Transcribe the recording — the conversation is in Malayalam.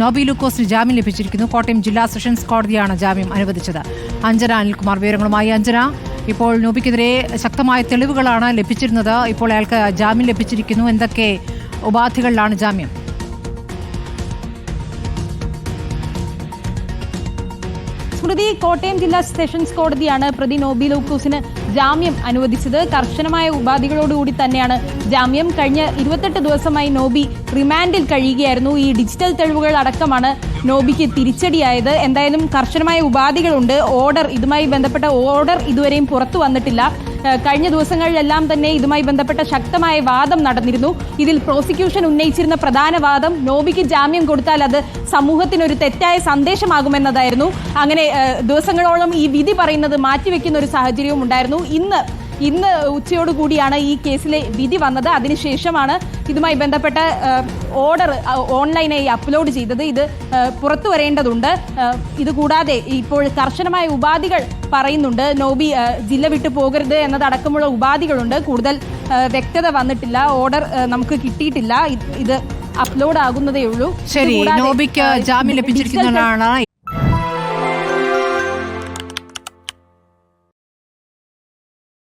നോബി ലൂക്കോസിന് ജാമ്യം ലഭിച്ചിരിക്കുന്നു. കോട്ടയം ജില്ലാ സെഷൻസ് കോടതിയാണ് ജാമ്യം അനുവദിച്ചത്. അഞ്ജന അനിൽകുമാർ വിവരങ്ങളുമായി. അഞ്ജന ഇപ്പോൾ നോബിക്കെതിരെ ശക്തമായ തെളിവുകളാണ് ലഭിച്ചിരുന്നത്. ഇപ്പോൾ അയാൾക്ക് ജാമ്യം ലഭിച്ചിരിക്കുന്നു. എന്തൊക്കെ ഉപാധികളിലാണ് ജാമ്യം? സ്മൃതി കോട്ടയം ജില്ലാ സെഷൻസ് കോടതിയാണ് പ്രതി നോബി ലൂക്കൂസിന് ജാമ്യം അനുവദിച്ചത്. കർശനമായ ഉപാധികളോടുകൂടി തന്നെയാണ് ജാമ്യം. കഴിഞ്ഞ ഇരുപത്തെട്ട് ദിവസമായി നോബി റിമാൻഡിൽ കഴിയുകയായിരുന്നു. ഈ ഡിജിറ്റൽ തെളിവുകൾ അടക്കമാണ് നോബിക്ക് തിരിച്ചടിയായത്. എന്തായാലും കർശനമായ ഉപാധികളുണ്ട്. ഓർഡർ ഇതുമായി ബന്ധപ്പെട്ട ഓർഡർ ഇതുവരെയും പുറത്തു വന്നിട്ടില്ല. കഴിഞ്ഞ ദിവസങ്ങളിലെല്ലാം തന്നെ ഇതുമായി ബന്ധപ്പെട്ട ശക്തമായ വാദം നടന്നിരുന്നു. ഇതിൽ പ്രോസിക്യൂഷൻ ഉന്നയിച്ചിരുന്ന പ്രധാന വാദം നോബിക്ക് ജാമ്യം കൊടുത്താൽ അത് സമൂഹത്തിന് ഒരു തെറ്റായ സന്ദേശമാകുമെന്നതായിരുന്നു. അങ്ങനെ ദിവസങ്ങളോളം ഈ വിധി പറയുന്നത് മാറ്റിവെക്കുന്ന ഒരു സാഹചര്യവും ഉണ്ടായിരുന്നു. ഇന്ന് ഇന്ന് ഉച്ചയോടുകൂടിയാണ് ഈ കേസിലെ വിധി വന്നത്. അതിനുശേഷമാണ് ഇതുമായി ബന്ധപ്പെട്ട ഓർഡർ ഓൺലൈനായി അപ്ലോഡ് ചെയ്തത്. ഇത് പുറത്തു വരേണ്ടതുണ്ട്. ഇതുകൂടാതെ ഇത് കൂടാതെ ഇപ്പോൾ കർശനമായ ഉപാധികൾ പറയുന്നുണ്ട്. നോബി ജില്ല വിട്ടു പോകരുത് എന്നതടക്കമുള്ള ഉപാധികളുണ്ട്. കൂടുതൽ വ്യക്തത വന്നിട്ടില്ല. ഓർഡർ നമുക്ക് കിട്ടിയിട്ടില്ല. ഇത് അപ്ലോഡ് ആകുന്നതേ ഉള്ളൂ ശരി നോബിക്ക് ജാമ്യം ലഭിച്ചിരിക്കുന്നതാണ്